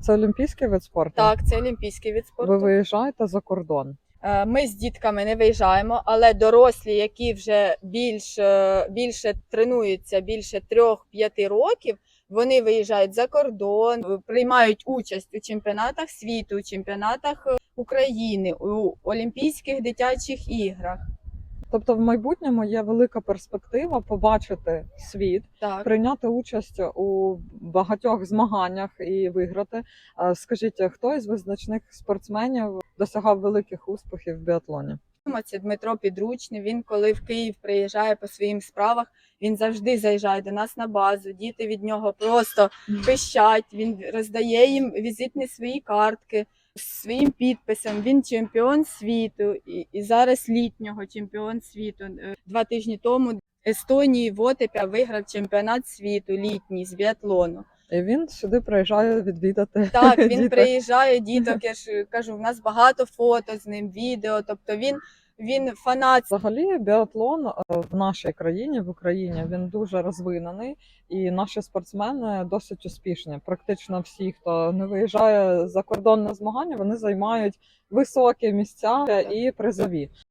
Це олімпійський вид спорту? Так, це олімпійський від спорту. Ви виїжджаєте за кордон? Е, Ми з дітками не виїжджаємо, але дорослі, які вже більш, е, більше тренуються, більше 3-5 років, вони виїжджають за кордон, е, приймають участь у чемпіонатах світу, у чемпіонатах України, у Олімпійських дитячих іграх. Тобто, в майбутньому є велика перспектива побачити світ, Так. прийняти участь у багатьох змаганнях і виграти. Скажіть, хто із визначних спортсменів досягав великих успіхів в біатлоні? Це Дмитро Підручний. Він коли в Київ приїжджає по своїм справах, він завжди заїжджає до нас на базу. Діти від нього просто пищать. Він роздає їм візитні свої картки з своїм підписом. Він чемпіон світу і, і зараз літнього чемпіон світу. Е, Два тижні тому Естонії в Отепі виграв чемпіонат світу літній з біатлону. І він сюди приїжджає відвідати. Так, він діток. приїжджає, діток, я ж кажу, в нас багато фото з ним, відео. Тобто він, він фанат Взагалі, біатлон е, в нашій країні, в Україні, він дуже розвинений, і наші спортсмени досить успішні. Практично всі, хто не виїжджає за кордон на змагання, вони займають високі місця і призові.